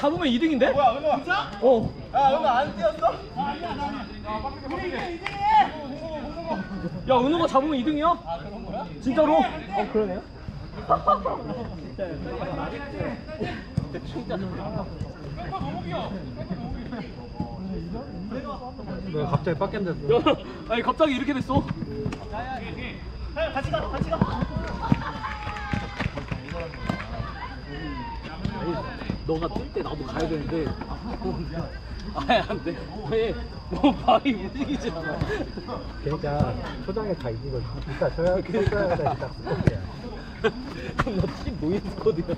잡으면 2등인데? 뭐야 은호 진짜? 어. 야 은호 안 뛰었어? 야, 은호가 잡으면 2등이야? 아, 그런 거야? 진짜로? 어, 그러네요. 왜 갑자기 빡겜 됐어? 야, 아니 갑자기 이렇게 됐어. 같이 가 같이 가 너가 뛸때 나도 가야 되는데. 아예 안 돼. 왜? 너 발이 움직이지 않아. 그러니까 초장에 다 이기고 이따 저야 그러니까 이따 스포츠야. 너팀 노인스코드야.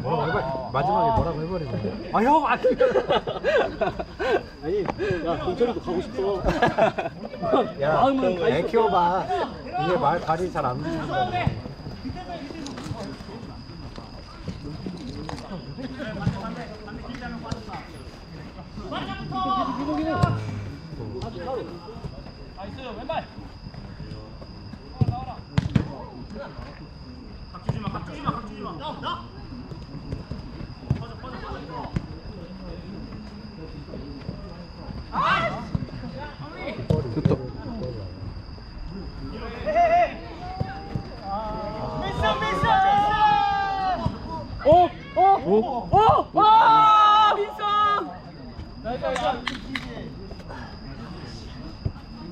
뭐라고 해버 마지막에 뭐라고 해버리는데. 아 형, 아 아니, 야 동철이도 가고 싶어. 야, 마음은 다 애. 키워봐. 이게 말 발이 잘 안 움직 인다. 됐다. 미션 미션 어, 어, 어, 와, 민성.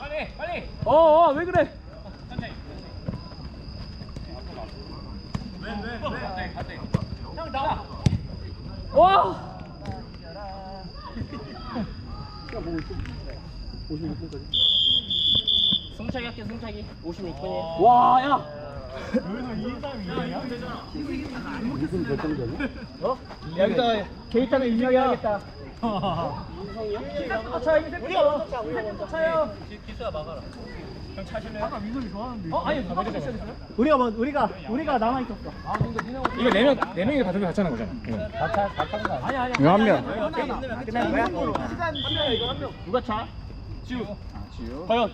빨리 빨리 어, 어, 왜 그래? 형 나와 와. 승차기 할게 승차기 56분이에요 와, 야. 무슨 결정전이? 여기다 게이트하면 인형해야겠다. 우리가 먼저 차 우리가 먼저 차요 기수야 막아라 형 차실래요? 아까 민석이 좋아하는데 어, 아니, 누가 먼저 시작했어요? 우리가 먼 우리가 우리가 남아 있었어 이거 네 명, 네 명이 받으면 같이 하는 거잖아. 다다 타는 거 아니야? 아니, 아니. 이거 한 명. 끝난 거야? 시간 필요해, 이거 한 명. 누가 차? 지우. 과연.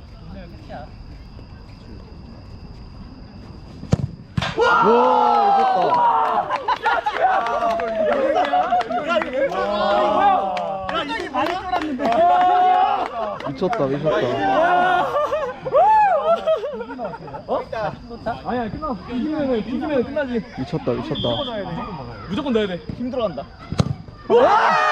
와, 갑자기 많이 쫄았는데 미쳤다. 미쳤다, 미쳤다. 어? 아니야, 끝나. 이기면은, 이기면은 끝나지. 미쳤다, 미쳤다. 무조건 넣어야 돼. 힘들어한다 와!